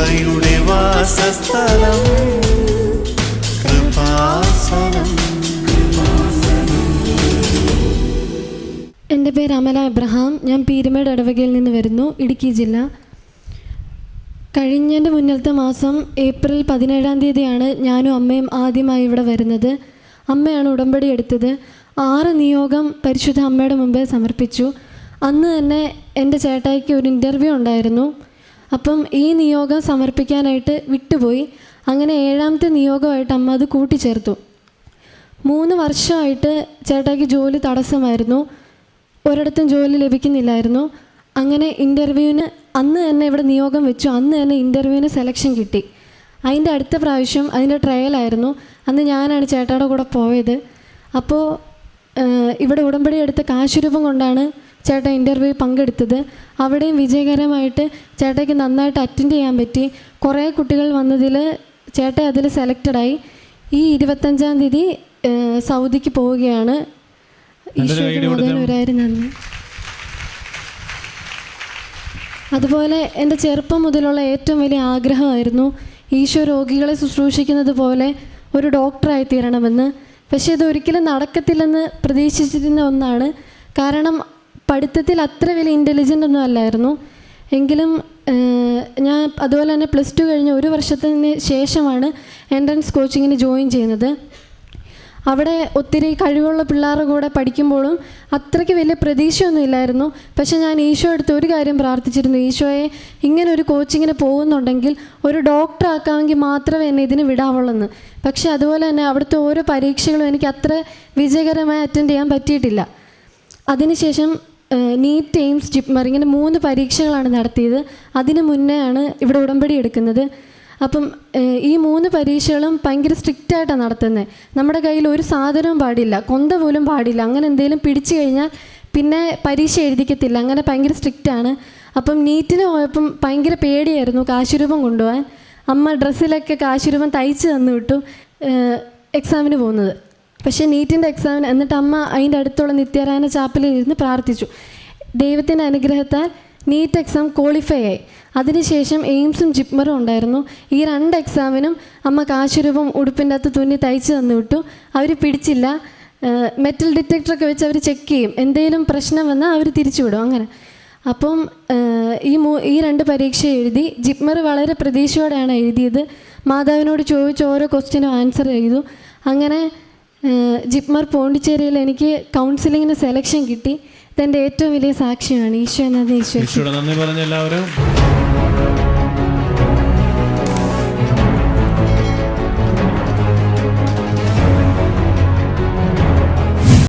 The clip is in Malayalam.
കൃപയുടെ വാസസ്ഥലം. എന്റെ പേര് അമല എബ്രഹാം ഞാൻ പീരുമേട് ഇടവകയിൽ നിന്ന് വരുന്നു ഇടുക്കി ജില്ല. കഴിഞ്ഞതിന്റെ മുന്നിലത്തെ മാസം ഏപ്രിൽ പതിനേഴാം തീയതിയാണ് ഞാനും അമ്മയും ആദ്യമായി ഇവിടെ വരുന്നത്. അമ്മയാണ് ഉടമ്പടി എടുത്തത്. ആറ് നിയോഗം പരിശുദ്ധ അമ്മയുടെ മുമ്പേ സമർപ്പിച്ചു. അന്ന് തന്നെ എന്റെ ചേട്ടായിക്ക് ഒരു ഇന്റർവ്യൂ ഉണ്ടായിരുന്നു. അപ്പം ഈ നിയോഗം സമർപ്പിക്കാനായിട്ട് വിട്ടുപോയി. അങ്ങനെ ഏഴാമത്തെ നിയോഗമായിട്ട് അമ്മ അത് കൂട്ടിച്ചേർത്തു. മൂന്ന് വർഷമായിട്ട് ചേട്ടായിക്ക് ജോലി തടസ്സമായിരുന്നു. ഒരിടത്തും ജോലി ലഭിക്കുന്നില്ലായിരുന്നു. അങ്ങനെ ഇന്റർവ്യൂവിന് അന്ന് തന്നെ ഇവിടെ നിയോഗം വെച്ചു. അന്ന് തന്നെ ഇന്റർവ്യൂവിന് സെലക്ഷൻ കിട്ടി. അതിന്റെ അടുത്ത പ്രാവശ്യം അതിന്റെ ട്രയലായിരുന്നു അന്ന് ഞാനാണ് ചേട്ടായുടെ കൂടെ പോയത്. അപ്പോൾ ഇവിടെ ഉടമ്പടി എടുത്ത കാശുരൂപം കൊണ്ടാണ് ചേട്ടൻ ഇന്റർവ്യൂ പങ്കെടുത്തത്. അവിടെയും വിജയകരമായിട്ട് ചേട്ടയ്ക്ക് നന്നായിട്ട് അറ്റൻഡ് ചെയ്യാൻ പറ്റി. കുറേ കുട്ടികൾ വന്നതിൽ ചേട്ടൻ അതിൽ സെലക്റ്റഡായി ഈ ഇരുപത്തഞ്ചാം തീയതി സൗദിക്ക് പോവുകയാണ്. നന്ദി. അതുപോലെ എന്റെ ചെറുപ്പം മുതലുള്ള ഏറ്റവും വലിയ ആഗ്രഹമായിരുന്നു ഈശോ രോഗികളെ ശുശ്രൂഷിക്കുന്നത് പോലെ ഒരു ഡോക്ടറായി തീരണമെന്ന്. പക്ഷേ ഇത് ഒരിക്കലും നടക്കത്തില്ലെന്ന് പ്രതീക്ഷിച്ചിരുന്ന ഒന്നാണ്. കാരണം പഠിത്തത്തിൽ അത്ര വലിയ ഇന്റലിജന്റ് ഒന്നും അല്ലായിരുന്നു. എങ്കിലും ഞാൻ അതുപോലെ തന്നെ പ്ലസ് ടു കഴിഞ്ഞ ഒരു വർഷത്തിന് ശേഷമാണ് എൻട്രൻസ് കോച്ചിങ്ങിന് ജോയിൻ ചെയ്യുന്നത്. അവിടെ ഒത്തിരി കഴിവുള്ള പിള്ളേരുടെ കൂടെ പഠിക്കുമ്പോഴും അത്രയ്ക്ക് വലിയ പ്രതീക്ഷയൊന്നും ഇല്ലായിരുന്നു. പക്ഷെ ഞാൻ ഈശോ അടുത്ത് ഒരു കാര്യം പ്രാർത്ഥിച്ചിരുന്നു. ഈശോയെ ഇങ്ങനെ ഒരു കോച്ചിങ്ങിന് പോകുന്നുണ്ടെങ്കിൽ ഒരു ഡോക്ടർ ആക്കാമെങ്കിൽ മാത്രമേ എന്നെ ഇതിന് വിടാവുള്ളെന്ന്. പക്ഷെ അതുപോലെ തന്നെ അവിടുത്തെ ഓരോ പരീക്ഷകളും എനിക്ക് അത്ര വിജയകരമായി അറ്റൻഡ് ചെയ്യാൻ പറ്റിയിട്ടില്ല. അതിനുശേഷം നീറ്റ് എയിംസ് ജിപ്മർ ഇങ്ങനെ മൂന്ന് പരീക്ഷകളാണ് നടത്തിയത്. അതിന് മുന്നേ ആണ് ഇവിടെ ഉടമ്പടി എടുക്കുന്നത്. അപ്പം ഈ മൂന്ന് പരീക്ഷകളും ഭയങ്കര സ്ട്രിക്റ്റ് ആയിട്ടാണ് നടത്തുന്നത് നമ്മുടെ കയ്യിൽ ഒരു സാധനവും പാടില്ല. കൊന്ത പോലും പാടില്ല. അങ്ങനെ എന്തെങ്കിലും പിടിച്ചു കഴിഞ്ഞാൽ പിന്നെ പരീക്ഷ എഴുതിക്കത്തില്ല. അങ്ങനെ ഭയങ്കര സ്ട്രിക്റ്റാണ് അപ്പം നീറ്റിന് പോയപ്പം ഭയങ്കര പേടിയായിരുന്നു കാശുരൂപം കൊണ്ടുപോകാൻ. അമ്മ ഡ്രസ്സിലൊക്കെ കാശുരൂപം തയ്ച്ച് തന്നു വിട്ടു എക്സാമിന് പോകുന്നത്. പക്ഷേ നീറ്റിന്റെ എക്സാമിന് എന്നിട്ട് അമ്മ അതിന്റെ അടുത്തുള്ള നിത്യാരായണ ചാപ്പലിൽ ഇരുന്ന് പ്രാർത്ഥിച്ചു. ദൈവത്തിന്റെ അനുഗ്രഹത്താൽ നീറ്റ് എക്സാം ക്വാളിഫൈ ആയി. അതിനുശേഷം എയിംസും ജിപ്മറും ഉണ്ടായിരുന്നു. ഈ രണ്ട് എക്സാമിനും അമ്മ കാശുരൂപം ഉടുപ്പിന്റെ അകത്ത് തുന്നി തയ്ച്ച് തന്നു വിട്ടു. അവർ പിടിച്ചില്ല. മെറ്റൽ ഡിറ്റക്ടറൊക്കെ വെച്ച് അവർ ചെക്ക് ചെയ്യും. എന്തെങ്കിലും പ്രശ്നം വന്നാൽ അവർ തിരിച്ചുവിടും അങ്ങനെ. അപ്പം ഈ മൂ ഈ രണ്ട് പരീക്ഷ എഴുതി ജിപ്മർ വളരെ പ്രതീക്ഷയോടെയാണ് എഴുതിയത്. മാതാവിനോട് ചോദിച്ച് ഓരോ ക്വസ്റ്റ്യനും ആൻസർ ചെയ്തു. അങ്ങനെ ജിപ്മർ പോണ്ടിച്ചേരിയിൽ എനിക്ക് കൗൺസിലിങ്ങിന് സെലക്ഷൻ കിട്ടി. ഇതെന്റെ ഏറ്റവും വലിയ സാക്ഷിയാണ്. ഈശോ എന്നത് ഈശോ നന്ദി പറഞ്ഞ എല്ലാവരും.